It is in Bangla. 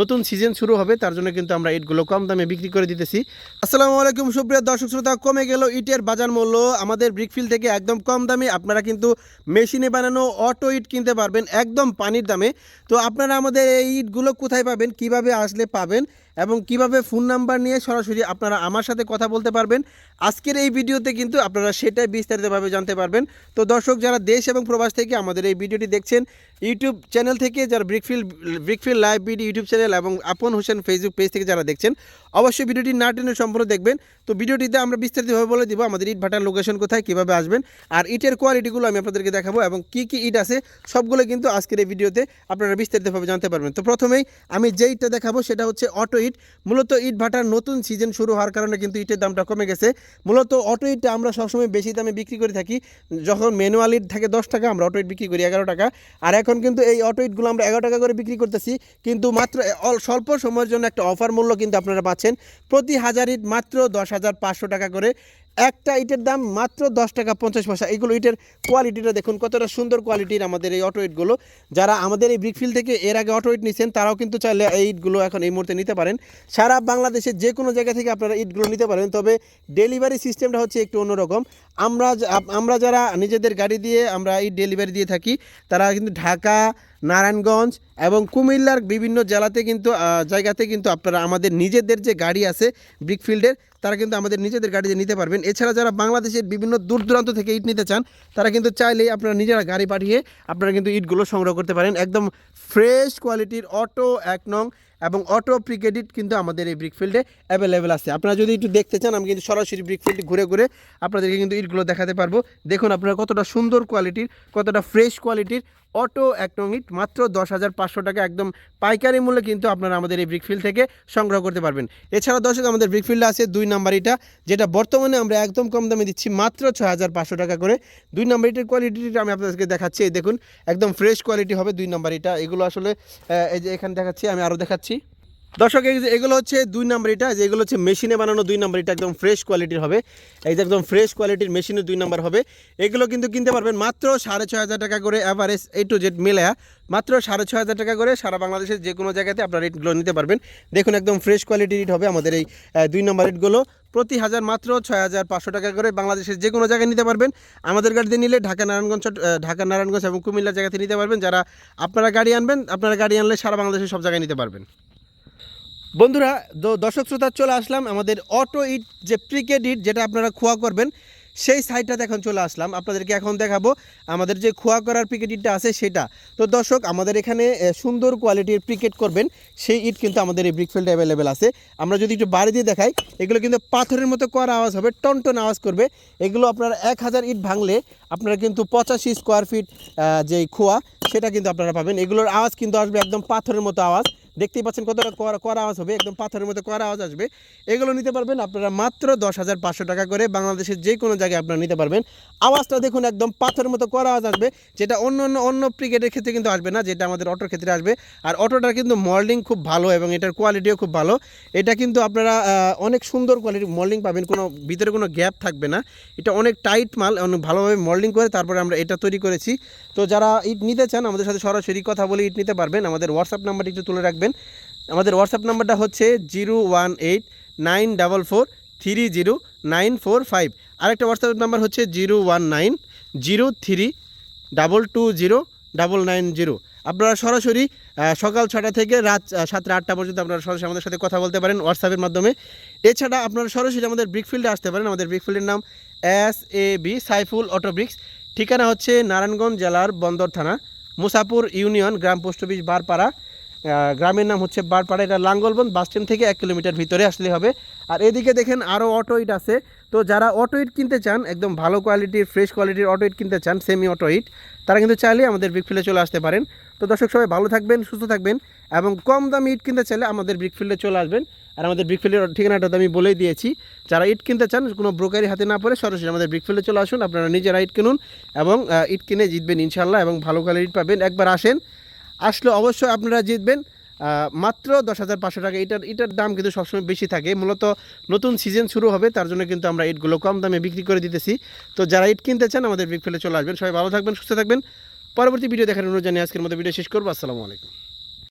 নতুন সিজন শুরু হবে, তার জন্য কিন্তু আমরা ইটগুলো কম দামে বিক্রি করে দিতেছি। আসসালামু আলাইকুম, সুপ্রিয় দর্শক শ্রোতা, কমে গেল ইটের বাজার মূল্য। আমাদের ব্রিকফিল থেকে একদম কম দামে আপনারা কিন্তু মেশিনে বানানো অটো ইট কিনতে পারবেন, একদম পানির দামে। তো আপনারা আমাদের এই ইটগুলো কোথায় পাবেন, কীভাবে আসলে পাবেন এবং কীভাবে ফোন নাম্বার নিয়ে সরাসরি আপনারা আমার সাথে কথা বলতে পারবেন, আজকের এই ভিডিওতে কিন্তু আপনারা সেটাই বিস্তারিতভাবে জানতে পারবেন। তো দর্শক, যারা দেশ এবং প্রবাস থেকে আমাদের এই ভিডিওটি দেখছেন ইউটিউব চ্যানেল থেকে যারা brickfield brickfield live video YouTube channel এবং আপন হোসেন ফেসবুক পেজ থেকে যারা দেখছেন, অবশ্যই ভিডিওটি না টেনে সম্পূর্ণ দেখবেন। তো ভিডিওটিতে আমরা বিস্তারিতভাবে বলে দিব আমাদের ইট ভাটার লোকেশন কোথায়, কীভাবে আসবেন, আর ইটের কোয়ালিটিগুলো আমি আপনাদেরকে দেখাবো এবং কী কী ইট আছে, সবগুলো কিন্তু আজকের এই ভিডিওতে আপনারা বিস্তারিতভাবে জানতে পারবেন। তো প্রথমেই আমি যে ইটটা দেখাবো সেটা হচ্ছে অটো ইট, মূলত ইট ভাটার নতুন সিজন শুরু হওয়ার কারণে কিন্তু ইটের দামটা কমে গেছে। মূলত অটো ইটটা আমরা সবসময় বেশি দামে বিক্রি করে থাকি। যখন ম্যানুয়াল ইট থাকে দশ টাকা, আমরা অটো ইট বিক্রি করি এগারো টাকা। আর এখন কিন্তু এই অটো ইটগুলো আমরা এগারো টাকা করে বিক্রি করতেছি। কিন্তু মাত্র স্বল্প সময়ের জন্য একটা অফার মূল্য কিন্তু আপনারা পাচ্ছেন। প্রতি হাজার ইট মাত্র দশ হাজার পাঁচশো টাকা করে। একটা ইটের দাম মাত্র দশ টাকা পঞ্চাশ পয়সা। এগুলো ইটের কোয়ালিটিটা দেখুন, কতটা সুন্দর কোয়ালিটির আমাদের এই অটো ইটগুলো যারা আমাদের এই ব্রিকফিল থেকে এর আগে অটো ইট নিচ্ছেন তারাও কিন্তু চাইলে এই ইটগুলো এখন এই মুহূর্তে নিতে পারেন। সারা বাংলাদেশের যে কোনো জায়গা থেকে আপনারা ইটগুলো নিতে পারেন, তবে ডেলিভারি সিস্টেমটা হচ্ছে একটু অন্যরকম। আমরা আমরা যারা নিজেদের গাড়ি দিয়ে আমরা ইট ডেলিভারি দিয়ে থাকি, তারা কিন্তু ঢাকা, নারায়ণগঞ্জ এবং কুমিল্লার বিভিন্ন জেলাতে কিন্তু জায়গাতে কিন্তু আপনারা আমাদের নিজেদের যে গাড়ি আছে ব্রিকফিল্ডের তারা কিন্তু আমাদের নিজেদের গাড়িতে নিতে পারবেন। এছাড়া যারা বাংলাদেশের বিভিন্ন দূর দূরান্ত থেকে ইট নিতে চান, তারা কিন্তু চাইলেই আপনারা নিজেরা গাড়ি পাঠিয়ে আপনারা কিন্তু ইটগুলো সংগ্রহ করতে পারেন। একদম ফ্রেশ কোয়ালিটির অটো এক নং এবং অটো প্রিকেডিট কিন্তু আমাদের এই ব্রিকফিল্ডে অ্যাভেলেবেল আছে। আপনারা যদি একটু দেখতে চান, আমি কিন্তু সরাসরি ব্রিকফিল্ডে ঘুরে ঘুরে আপনাদেরকে কিন্তু ইটগুলো দেখাতে পারব। দেখুন আপনারা কতটা সুন্দর কোয়ালিটির কতটা ফ্রেশ কোয়ালিটির অটো এক নং ইট, মাত্র দশ হাজার পাঁচশো টাকা একদম পাইকারি মূল্যে কিন্তু আপনারা আমাদের এই ব্রিকফিল্ড থেকে সংগ্রহ করতে পারবেন। এছাড়া দর্শক, আমাদের ব্রিকফিল্ডে আছে দুই নাম্বার ইটা, যেটা বর্তমানে আমরা একদম কম দামে দিচ্ছি, মাত্র ছয় হাজার পাঁচশো টাকা করে। দুই নাম্বার ইটের কোয়ালিটিটা আমি আপনাদেরকে দেখাচ্ছি দেখুন, একদম ফ্রেশ কোয়ালিটি হবে দুই নাম্বার ইটা। এগুলো আসলে এই যে এখানে দেখাচ্ছি, আমি আরও দেখাচ্ছি। দর্শক এগুলো হচ্ছে দুই নাম্বার ইটা যে এগুলো হচ্ছে মেশিনে বানানো দুই নাম্বার এটা একদম ফ্রেশ কোয়ালিটির হবে। এই যে একদম ফ্রেশ কোয়ালিটির মেশিনের দুই নাম্বার হবে। এগুলো কিন্তু কিনতে পারবেন মাত্র সাড়ে ছয় হাজার টাকা করে অ্যাভারেজ এই টু জেড মিলে মাত্র সাড়ে ছয় হাজার টাকা করে সারা বাংলাদেশের যে কোনো জায়গাতে আপনারা ইটগুলো নিতে পারবেন। দেখুন, একদম ফ্রেশ কোয়ালিটির ইট হবে আমাদের এই দুই নাম্বার ইটগুলো প্রতি হাজার মাত্র ছয় হাজার পাঁচশো টাকা করে বাংলাদেশের যে কোনো জায়গায় নিতে পারবেন। আমাদের গাড়িতে নিলে ঢাকা নারায়ণগঞ্জ ঢাকা নারায়ণগঞ্জ এবং কুমিল্লা জায়গাতে নিতে পারবেন। যারা আপনারা গাড়ি আনবেন, আপনারা গাড়ি আনলে সারা বাংলাদেশের সব জায়গায় নিতে পারবেন। বন্ধুরা দর্শক শ্রোতা, চলে আসলাম আমাদের অটো ইট যে প্রিকেড ইট যেটা আপনারা খোয়া করবেন, সেই সাইডটাতে এখন চলে আসলাম। আপনাদেরকে এখন দেখাবো আমাদের যে খোয়া করার প্রিকেট ইটটা আছে সেটা। তো দর্শক, আমাদের এখানে সুন্দর কোয়ালিটির প্রিকেট করবেন, সেই ইট কিন্তু আমাদের এই ব্রিকফিল্ড অ্যাভেলেবেল আছে। আমরা যদি একটু বাড়ি দিয়ে দেখাই, এগুলো কিন্তু পাথরের মতো করা আওয়াজ হবে টন টন আওয়াজ করবে। এগুলো আপনারা এক হাজার ইট ভাঙলে আপনারা কিন্তু পঁচাশি স্কোয়ার ফিট যে খোয়া, সেটা কিন্তু আপনারা পাবেন। এগুলোর আওয়াজ কিন্তু আসবে একদম পাথরের মতো আওয়াজ। দেখতেই পাচ্ছেন কতটা করা আওয়াজ হবে, একদম পাথরের মতো করা আওয়াজ আসবে। এগুলো নিতে পারবেন আপনারা মাত্র দশ হাজার পাঁচশো টাকা করে বাংলাদেশের যে কোনো জায়গায় আপনারা নিতে পারবেন। আওয়াজটা দেখুন একদম পাথরের মতো করা আওয়াজ আসবে, যেটা অন্য অন্য অন্য ক্রিকেটের ক্ষেত্রে কিন্তু আসবে না, যেটা আমাদের অটোর ক্ষেত্রে আসবে। আর অটোটার কিন্তু মল্ডিং খুব ভালো এবং এটার কোয়ালিটিও খুব ভালো। এটা কিন্তু আপনারা অনেক সুন্দর কোয়ালিটির মল্ডিং পাবেন, কোনো ভিতরে কোনো গ্যাপ থাকবে না। এটা অনেক টাইট মাল, অনেক ভালোভাবে মল্ডিং করে তারপরে আমরা এটা তৈরি করেছি। তো যারা ইট নিতে চান, আমাদের সাথে সরাসরি কথা বলে ইট নিতে পারবেন। আমাদের হোয়াটসঅ্যাপ নাম্বারটি একটু তুলে রাখবেন। আমাদের হোয়াটসঅ্যাপ নাম্বারটা হচ্ছে zero one eight nine double four three zero nine four five. আরেকটা হোয়াটসঅ্যাপ নাম্বার হচ্ছে zero one nine zero three double two zero double nine zero. আপনারা সরাসরি সকাল ছটা থেকে রাত সাতটা আটটা পর্যন্ত আপনারা সরাসরি আমাদের সাথে কথা বলতে পারেন হোয়াটসঅ্যাপের মাধ্যমে। এছাড়া আপনারা সরাসরি আমাদের ব্রিকফিল্ডে আসতে পারেন। আমাদের ব্রিকফিল্ডের নাম S A B Saiful auto bricks ঠিকানা হচ্ছে নারায়ণগঞ্জ জেলার বন্দর থানা, মুসাপুর ইউনিয়ন, গ্রাম পোস্ট অফিস, বারপাড়া। গ্রামের নাম হচ্ছে বারপাড়া এটা লাঙ্গলবন, বাস স্ট্যান্ড থেকে এক কিলোমিটার ভিতরে আসলে হবে। আর এদিকে দেখেন আরও অটো ইট আছে। তো যারা অটো ইট কিনতে চান, একদম ভালো কোয়ালিটির ফ্রেশ কোয়ালিটির অটো ইট কিনতে চান সেমি অটো ইট তারা কিন্তু চাইলে আমাদের ব্রিকফিল্ডে চলে আসতে পারেন। তো দর্শক, সবাই ভালো থাকবেন, সুস্থ থাকবেন এবং কম দামি ইট কিনতে চাইলে আমাদের ব্রিকফিল্ডে চলে আসবেন। আর আমাদের ব্রিকফিল্ডের ঠিকানাটা তো আমি বলেই দিয়েছি। যারা ইট কিনতে চান, কোনো ব্রোকারি হাতে না পড়ে সরাসরি আমাদের ব্রিকফিল্ডে চলে আসুন, আপনারা নিজেরা ইট কিনুন এবং ইট কিনে জিতবেন ইনশাল্লাহ এবং ভালো কোয়ালিটির ইট পাবেন। একবার আসেন আসলে অবশ্যই আপনারা জিতবেন মাত্র দশ হাজার পাঁচশো টাকা। এটার এটার দাম কিন্তু সবসময় বেশি থাকে। মূলত নতুন সিজন শুরু হবে, তার জন্য কিন্তু আমরা ইটগুলো কম দামে বিক্রি করে দিতেছি। তো যারা ইট কিনতে চান, আমাদের ব্রিকফিল্ডে চলে আসবেন। সবাই ভালো থাকবেন, সুস্থ থাকবেন। পরবর্তী ভিডিও দেখার অনুরোধ জানিয়ে আজকের মতো ভিডিও শেষ করব। আসসালামু আলাইকুম।